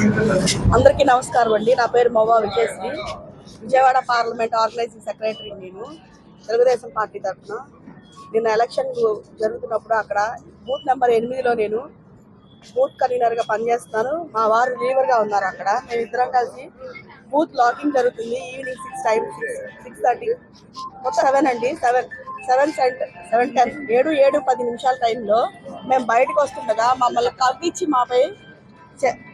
అందరికీ నమస్కారం అండి. నా పేరు Mova Vijayashree. Vijayawada parliament organising secretary నేను. తెలుగుదేశం పార్టీ తరఫున. నిన్న ఎలక్షన్ జరుగుతున్నప్పుడు అక్కడ బూత్ నెంబర్ ఎనిమిదిలో నేను బూత్ కన్వీనర్గా పనిచేస్తున్నాను. మా వారు లీవర్గా ఉన్నారు అక్కడ. మేము ఇద్దరం కలిసి బూత్ లాకింగ్ జరుగుతుంది. Evening six time six thirty మొత్తం సెవెన్ అండి. Seven seven cent seven ten ఏడు ఏడు పది నిమిషాల టైంలో మేము బయటకు వస్తుండగా మమ్మల్ని కవ్వించి మాపై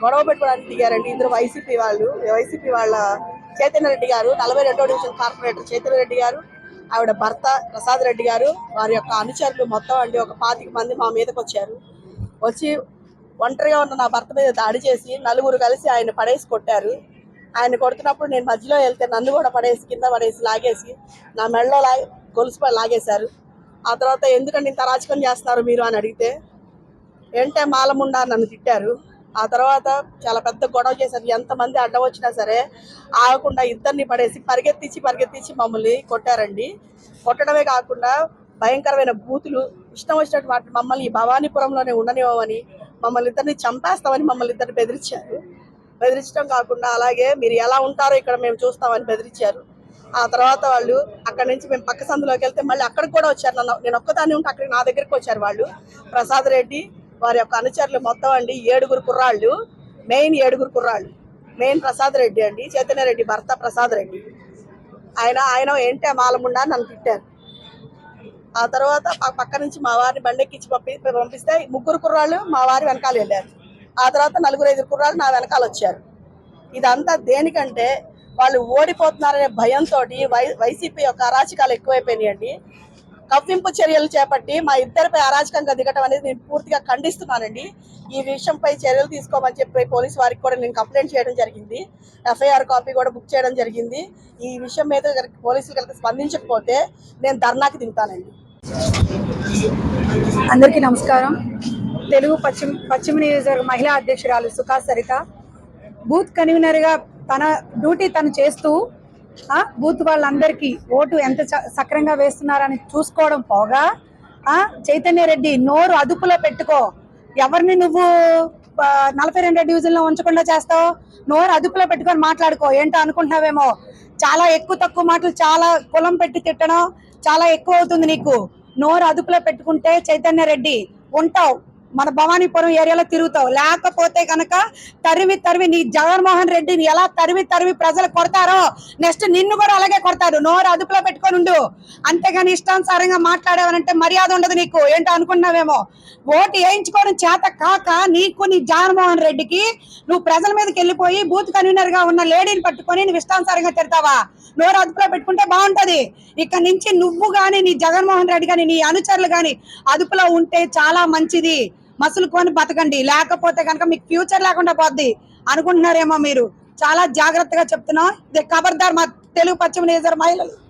గొడవ పెట్టుకోవడానికి దిగారండి. ఇందులో వైసీపీ వాళ్ళు వైసీపీ వాళ్ళ చైతన్య రెడ్డి గారు నలభై రెండో డివిజన్ కార్పొరేటర్ చైతన్య రెడ్డి గారు ఆవిడ భర్త ప్రసాద్ రెడ్డి గారు వారి యొక్క అనుచరులు మొత్తం అండి. ఒక పాతిక మంది మా మీదకి వచ్చారు. వచ్చి ఒంటరిగా ఉన్న నా భర్త మీద దాడి చేసి నలుగురు కలిసి ఆయన పడేసి కొట్టారు. ఆయన కొడుతున్నప్పుడు నేను మధ్యలో వెళ్తే నన్ను కూడా పడేసి కింద పడేసి లాగేసి నా మెడలో లా గొలుసు లాగేశారు. ఆ తర్వాత ఎందుకంటే ఇంత రాజకీయం చేస్తున్నారు మీరు అని అడిగితే ఏంటే మాలముండా నన్ను తిట్టారు? ఆ తర్వాత చాలా పెద్ద గొడవ చేశారు. ఎంతమంది అడ్డం వచ్చినా సరే ఆగకుండా ఇద్దరిని పడేసి పరిగెత్తించి పరిగెత్తించి మమ్మల్ని కొట్టారండి. కొట్టడమే కాకుండా భయంకరమైన బూతులు ఇష్టం వచ్చినట్టు మమ్మల్ని ఈ భవానీపురంలోనే ఉండనివ్వమని మమ్మల్ని ఇద్దరిని చంపేస్తామని మమ్మల్ని ఇద్దరిని బెదిరించారు. బెదిరించడం కాకుండా అలాగే మీరు ఎలా ఉంటారో ఇక్కడ మేము చూస్తామని బెదిరించారు. ఆ తర్వాత వాళ్ళు అక్కడ నుంచి మేము పక్క సందులోకి వెళ్తే మళ్ళీ అక్కడికి కూడా వచ్చారు నన్ను. నేను ఒక్కదాన్ని ఉంటే అక్కడికి నా దగ్గరికి వచ్చారు వాళ్ళు. ప్రసాద్ రెడ్డి వారి యొక్క అనుచరులు మొత్తం అండి ఏడుగురు కుర్రాళ్ళు మెయిన్ ఏడుగురు కుర్రాళ్ళు. మెయిన్ ప్రసాద్ రెడ్డి అండి చైతన్యరెడ్డి భర్త ప్రసాద్ రెడ్డి. ఆయన ఆయన ఏంటే మాలముండా అని నన్ను తిట్టారు. ఆ తర్వాత ఆ పక్క నుంచి మా వారిని బండెక్కించి పంపి పంపిస్తే ముగ్గురు కుర్రాళ్ళు మా వారి వెనకాల వెళ్ళారు. ఆ తర్వాత నలుగురు ఐదు కుర్రాళ్ళు నా వెనకాల వచ్చారు. ఇదంతా దేనికంటే వాళ్ళు ఓడిపోతున్నారనే భయంతో వై వైసీపీ యొక్క అరాచకాలు ఎక్కువైపోయినాయండి. కవ్వింపు చర్యలు చేపట్టి మా ఇద్దరిపై అరాచకంగా దిగటం అనేది నేను పూర్తిగా ఖండిస్తున్నానండి. ఈ విషయంపై చర్యలు తీసుకోమని చెప్పి పోలీస్ వారికి కూడా నేను కంప్లైంట్ చేయడం జరిగింది. ఎఫ్ఐఆర్ కాపీ కూడా బుక్ చేయడం జరిగింది. ఈ విషయం మీద పోలీసులు కనుక స్పందించకపోతే నేను ధర్నాకి దిగుతానండి. అందరికీ నమస్కారం. తెలుగు పశ్చిమ పశ్చిమ నియోజకవర్గ మహిళా అధ్యక్షురాలు సుఖా సరిత బూత్ కన్వీనర్గా తన డ్యూటీ తను చేస్తూ బూత్ వాళ్ళందరికీ ఓటు ఎంత చ- సక్రంగా వేస్తున్నారని చూసుకోవడం పోగా ఆ, చైతన్య రెడ్డి నోరు అదుపులో పెట్టుకో. ఎవరిని నువ్వు నలభై రెండో డివిజన్లో ఉంచకుండా చేస్తావు నోరు అదుపులో పెట్టుకొని మాట్లాడుకో. ఏంటో అనుకుంటున్నావేమో? చాలా ఎక్కువ తక్కువ మాటలు చాలా కులం పెట్టి తిట్టడం చాలా ఎక్కువ అవుతుంది నీకు. నోరు అదుపులో పెట్టుకుంటే చైతన్య రెడ్డి ఉంటావు. మన భవానీపురం ఏరియాలో తిరుగుతావు. లేకపోతే కనుక తరివి తరివి నీ జగన్మోహన్ రెడ్డిని ఎలా తరివి తరివి ప్రజలు కొడతారో నెక్స్ట్ నిన్ను కూడా అలాగే కొడతారు నోరు అదుపులో పెట్టుకొని ఉండు. అంతేగాని ఇష్టానుసారంగా మాట్లాడావనంటే మర్యాద ఉండదు నీకు. ఏంటో అనుకున్నావేమో ఓటు వేయించుకోవడం చేత కాక నీకు నీ జగన్మోహన్ రెడ్డికి నువ్వు ప్రజల మీదకి వెళ్ళిపోయి బూత్ కన్వీనర్గా ఉన్న లేడీని పట్టుకొని నువ్వు ఇష్టానుసారంగా తిడతావా? నోరు అదుపులో పెట్టుకుంటే బాగుంటది. ఇక్కడ నుంచి నువ్వు కానీ నీ జగన్మోహన్ రెడ్డి కానీ నీ అనుచరులు కానీ అదుపులో ఉంటే చాలా మంచిది. మసులుకొని బతకండి. లేకపోతే కనుక మీకు ఫ్యూచర్ లేకుండా పోద్ది అనుకుంటున్నారేమో మీరు. చాలా జాగ్రత్తగా చెప్తున్నాం. ఇది ఖబర్దార్ మా తెలుగు పశ్చిమ నియోజకవర్గ మహిళలు.